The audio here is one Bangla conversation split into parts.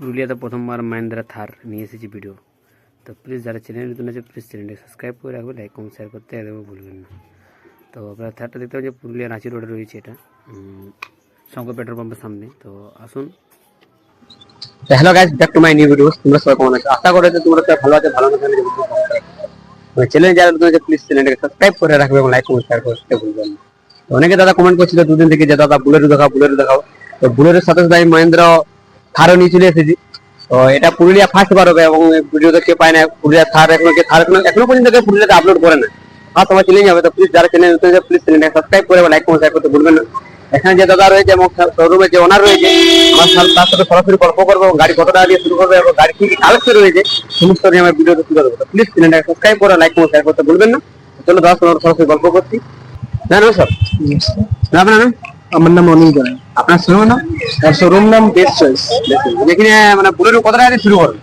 পুরুলিয়াতে প্রথমবার মাহিন্দ্রা থার নিয়ে এসেছি ভিডিও তো প্লিজ যারা চ্যানেল নতুন আছে প্লিজ চ্যানেলটি সাবস্ক্রাইব করে রাখবেন লাইক কমেন্ট শেয়ার করতে একদমই ভুলবেন না। তো আপনারা থারটা দেখতে পাচ্ছেন, পুরুলিয়া রাঁচি রোডে রয়েছে এটা। শঙ্কর পেট্রোল পাম্পের সামনে। তো আসুন। Hello guys back to my new video তোমরা সবাই কেমন আছো? আশা করি যে তোমরা সবাই ভালো আছো, ভালো না থাকলে চ্যানেল যারা নতুন আছে প্লিজ চ্যানেলটাকে সাবস্ক্রাইব করে রাখবে এবং লাইক কমেন্ট শেয়ার করতে ভুলবেন না। অনেকে দাদা কমেন্ট করছিল দুদিন থেকে যে, দাদা, বুলেরো দেখাও বুলেরো দেখাও। তো বুলেরোর সাথে সাথে আমি মহেন্দ্র থারও নিয়ে চলে এসেছি। তো এটা পুরুলিয়া ফার্স্ট বার হবে এবং ভিডিও দেখতে পায় না পুরুলিয়া থার এখনও কে থার এখনও এখনও পর্যন্ত কেউ পুরুলিয়াতে আপলোড করে না। আর তোমার চ্যানেল যাবে তো প্লিজ যারা চ্যানেল নতুন প্লিজ চ্যানেলটাকে সাবস্ক্রাইব করে লাইক কমেন্ট শেয়ার করতে ভুলবেন না। এখানে যে দাদা রয়েছে এবং শোরুমে যে ওনার রয়েছে আমার তার সাথে সরাসরি গল্প করব এবং গাড়ি কত টাকা দিয়ে শুরু করবে এবং গাড়ি কি কি কালেকশন রয়েছে সমস্ত নিয়ে আমার ভিডিওতে তুলে দেবো প্লিজ চ্যানেলটাকে সাবস্ক্রাইব করে লাইক কমেন্ট শেয়ার করতে ভুলবেন না। চলো দাদা সরাসরি গল্প করছি। না না স্যার না নাম আমার নাম অনিল রায় আপনার শোরুম নাম? শোরুম নাম বেস্ট চয়েস যেখানে মানে বুলেরো কত টাকা শুরু করবে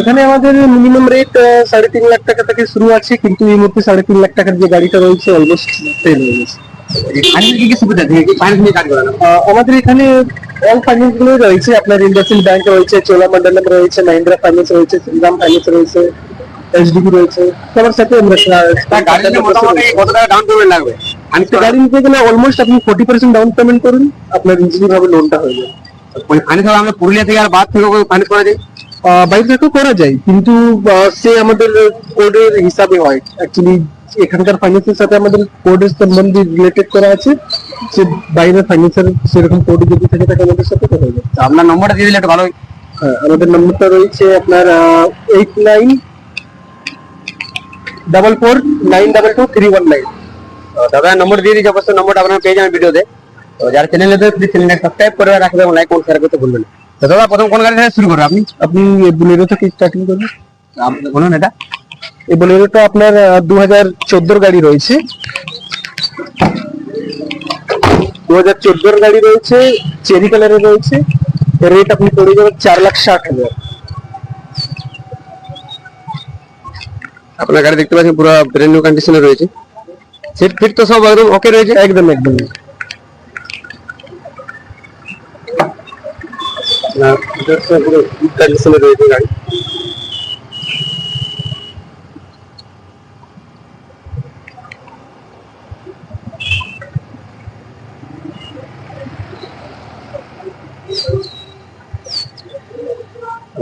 এখানে আমাদের মিনিমাম রেট সাড়ে তিন লাখ টাকা থেকে শুরু আছে কিন্তু এই মুহূর্তে সাড়ে তিন লাখ টাকার যে গাড়িটা রয়েছে অলমোস্ট সেল হয়ে গেছে। আমাদের এখানে অল ফাইন্যান্সগুলো রয়েছে। আপনার ইন্ডাসিন ব্যাংক রয়েছে চোলামন্ডলম রয়েছে মাহিন্দ্রা ফাইন্যান্স রয়েছে শ্রীরাম ফাইন্যান্স রয়েছে এইচডিবি রয়েছে। সবার সাথে আমরা কত টাকা ডাউন পেমেন্ট লাগবে? আমি একটা গাড়ি নিতে গেলে অলমোস্ট আপনি ফোর্টি পার্সেন্ট ডাউন পেমেন্ট করুন আপনার ইজিলি ভাবে লোনটা হয়ে যাবে। ফাইন্যান্স আমরা পুরুলিয়া থেকে আর বাদ থেকে ফাইন্যান্স করা যায়? বাইরে থেকেও করা যায় কিন্তু সে আমাদের কোডের হিসাবে হয়। অ্যাকচুয়ালি এখানকার ফাইন্যান্সের সাথে আমাদের কোডের সম্বন্ধে রিলেটেড করা আছে। সে বাইরের ফাইন্যান্সের সেরকম কোড যদি থাকে তাকে আমাদের সাথে হবে তো আপনার নম্বরটা দিয়ে দিলে একটু ভালো হয় আমাদের নম্বরটা রয়েছে আপনার eight nine double four nine double two three one nine তো দাদা নম্বর দিয়ে দিচ্ছি অবশ্যই নম্বরটা আপনারা পেয়ে যাবেন ভিডিওতে তো। যারা চ্যানেল প্লিজ চ্যানেলটা সাবস্ক্রাইব করে রাখবে এবং লাইক শেয়ার করতে ভুলবেন তো দাদা, প্রথম কোন গাড়ি থেকে শুরু করবে? আপনি আপনি বুলেরো থেকে স্টার্টিং করবেন? আপনি বলুন এটা। এই বোলেরোটা আপনার দু হাজার চোদ্দোর গাড়ি রয়েছে। দু হাজার চোদ্দোর গাড়ি রয়েছে, চেরি কালারের রয়েছে। রেট আপনি পড়ে যাবেন চার লাখ ষাট হাজার। আপনার গাড়ি দেখতে পাচ্ছেন, পুরো ব্র্যান্ড নিউ কন্ডিশনে রয়েছে। সিট ফিট তো সব একদম ওকে রয়েছে একদম একদম।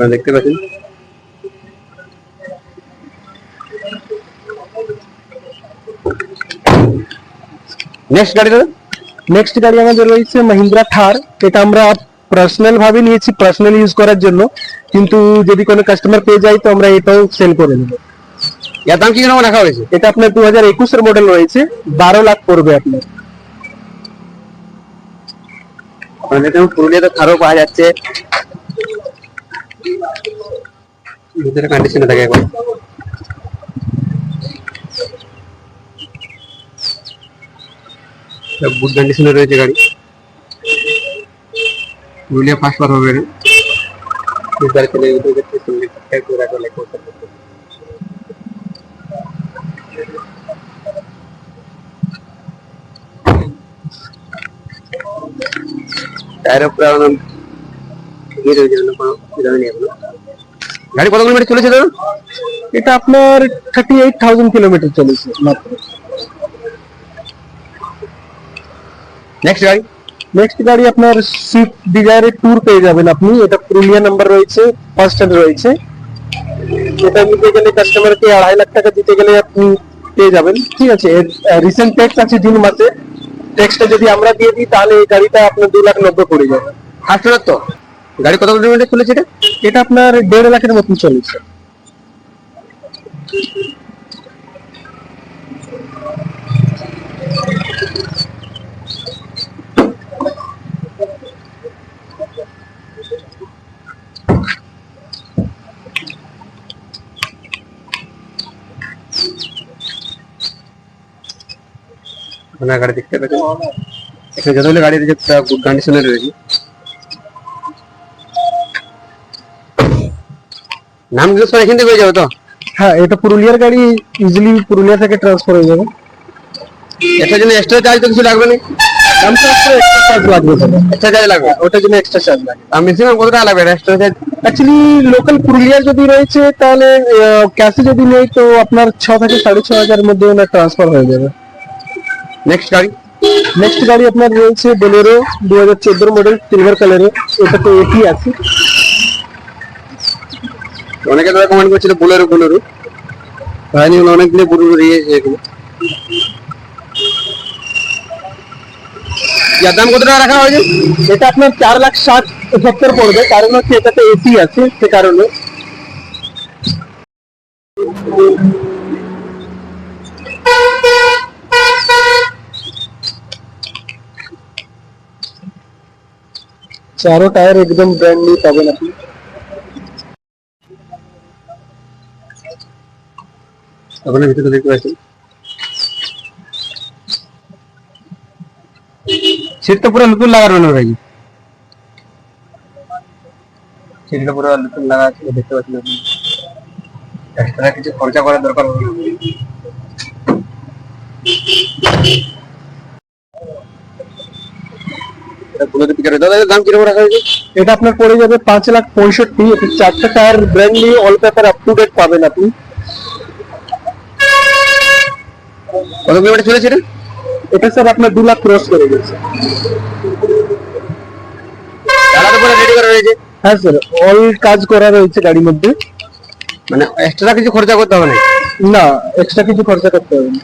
দেখতে পাচ্ছেন? নেক্সট গাড়ি দাদা নেক্সট গাড়ি আমাদের রয়েছে মাহিন্দ্রা থার এটা আমরা পার্সোনাল ভাবে নিয়েছি পার্সোনাল ইউজ করার জন্য। কিন্তু যদি কোনো কাস্টমার পেয়ে যায় তো আমরা এটাও সেল করে দেবো এর দাম কি রকম রাখা হয়েছে? এটা আপনার দু হাজার একুশের মডেল রয়েছে। বারো লাখ পড়বে আপনার। দেখুন পুরুলিয়াতে থারও পাওয়া যাচ্ছে। ভিতরে কন্ডিশনে থাকে এখন গুড কন্ডিশনে রয়েছে গাড়ি। পুরুলিয়া ফার্স্ট বার হবে এখনও। গাড়ি কত কিলোমিটার চলেছে দাদা এটা আপনার থার্টি এইট থাউজেন্ড কিলোমিটার চলেছে, মাত্র। নেক্সট গাড়ি? নেক্সট গাড়ি আপনার সুইফট ডিজায়ারের ট্যুর পেয়ে যাবেন আপনি। এটা পুরুলিয়া নাম্বার রয়েছে ফার্স্ট হ্যান্ড রয়েছে। এটা নিতে গেলে কাস্টমারকে আড়াই লাখ টাকা দিতে গেলে আপনি পেয়ে যাবেন। ঠিক আছে রিসেন্ট ট্যাক্স আছে জুন মাসে। ট্যাক্সটা যদি আমরা দিয়ে দিই তাহলে এই গাড়িটা আপনার দু লাখ নব্বই পড়ে যাবে। ফার্স্ট তো? গাড়ি কত কিলোমিটার চলেছে এটা? এটা আপনার দেড় লাখের মতন চলেছে। আপনার গাড়ি দেখতে পাচ্ছেন এখানে যতগুলো গাড়ি রয়েছে গুড কন্ডিশনে রয়েছে। নাম জিজ্ঞেস করে এখান থেকে হয়ে যাবে তো? হ্যাঁ এটা পুরুলিয়ার গাড়ি ইজিলি পুরুলিয়া থেকে ট্রান্সফার হয়ে যাবে। এটার জন্য এক্সট্রা চার্জ তো কিছু লাগবে না এক্সট্রা চার্জ লাগবে। এক্সট্রা চার্জ লাগবে? ওটার জন্য এক্সট্রা চার্জ লাগে আর ম্যাক্সিমাম কত টাকা লাগবে extra charge actually local Purulia যদি রয়েছে তাহলে ক্যাশে যদি নেই তো আপনার ছ থেকে সাড়ে ছ হাজারের মধ্যে ওনার ট্রান্সফার হয়ে যাবে। নেক্সট গাড়ি? নেক্সট গাড়ি আপনার রয়েছে বোলেরো দু হাজার চোদ্দোর মডেল সিলভার কালারের এটাতে এটি আছে। অনেকে তারা কমেন্ট করছিল বোলেরো বোলেরো হয়নি অনেকগুলো বুড়ো রয়েছে এগুলো। যার দাম কত টাকা রাখা হয়েছে? এটা আপনার চার লাখ ষাট সত্তর পড়বে কারণ হচ্ছে এটাতে এসি আছে সে কারণে। চারো টায়ার একদম ব্র্যান্ড নিউ পাবেন আপনি। আপনার ভিতরে দেখতে পাচ্ছেন? সিট তো পুরো নতুন লাগানো রয়েছে সিটটা পুরো নতুন লাগা আছে দেখতে পাচ্ছেন আপনি। এক্সট্রা কিছু খরচা করার দরকার হবে না। বুলেট পিকারে দাদা দাম কীরকম রাখা হয়েছে? এটা আপনার পড়ে যাবে পাঁচ লাখ পঁয়ষট্টি। চারটা tyre brand new all paper up to date পাবেন আপনি। কত কিলোমিটার চলেছে এটা? এটা স্যার আপনার দু লাখ ক্রস করে গেছে। চালাতে পুরো রেডি করা রয়েছে হ্যাঁ স্যার অল কাজ করা রয়েছে গাড়ির মধ্যে। মানে এক্সট্রা কিছু খরচা করতে হবে না না এক্সট্রা কিছু খরচা করতে হবে না।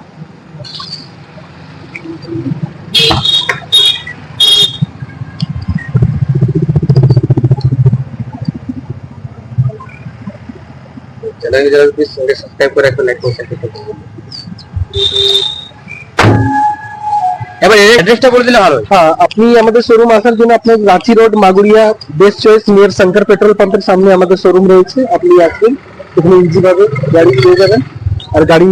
চ্যানেল যারা প্লিজ সাবস্ক্রাইব করে রাখবেন লাইক করে শেয়ার করতে এবার অ্যাড্রেসটা বলে দিলে ভালো হ্যাঁ। আপনি আমাদের শোরুম আসার জন্য আপনার Ranchi road Maguria best choice near Shankar petrol পাম্পের সামনে আমাদের শোরুম রয়েছে। আপনি আসবেন এখানে ইজি গাড়ি পেয়ে যাবেন। আর গাড়ি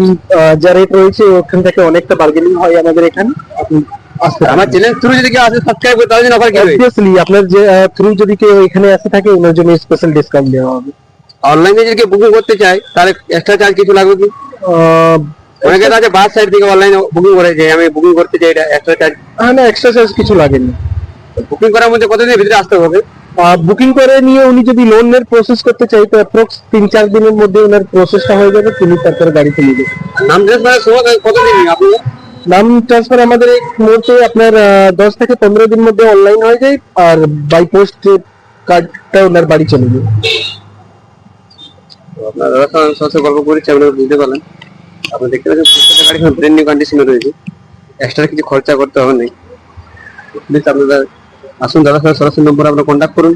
যা রেট রয়েছে ওখান থেকে অনেকটা বার্গেনিং হয় আমাদের এখানে। আপনি আসতে আমার চ্যানেল থ্রু যদি কেউ আসে সাবস্ক্রাইব করে তাহলে অফার কি অবভিয়াসলি আপনার যে থ্রু যদি কেউ এখানে আসে থাকে ওনার জন্য স্পেশাল ডিসকাউন্ট দেওয়া হবে। অনলাইনে যদি বুকিং করতে চাই তাহলে এক্সট্রা চার্জ কিছু লাগবে কি? অনেকে আছে বাস সাইড থেকে অনলাইনে বুকিং করে যে আমি বুকিং করতে চাই এটা এক্সট্রা চার্জ হ্যাঁ না এক্সট্রা চার্জ কিছু লাগেনি। বুকিং করার মধ্যে কতদিনের ভিতরে আসতে হবে? বুকিং করে নিয়ে উনি যদি লোনের প্রসেস করতে চাই তো অ্যাপ্রক্স তিন চার দিনের মধ্যে ওনার প্রসেসটা হয়ে যাবে তিনি তারপরে গাড়িতে নিয়ে যাবেন নাম ট্রান্সফারের সময় কতদিন আপনি? নাম ট্রান্সফার আমাদের এই মুহূর্তে আপনার দশ থেকে পনেরো দিন মধ্যে অনলাইন হয়ে যায় আর বাই পোস্ট কার্ডটা ওনার বাড়ি চলে যায়। আপনার সঙ্গে সরাসরি গল্প করেছি আপনারা বুঝতে পারলেন আপনি দেখতে পাচ্ছেন, প্রত্যেকটা গাড়ি ব্র্যান্ড নিউ কন্ডিশনে রয়েছে। এক্সট্রা কিছু খরচা করতে হবে না। প্লিজ আপনারা আসুন দাদা সরাসরি নম্বরে আপনারা কন্ট্যাক্ট করুন।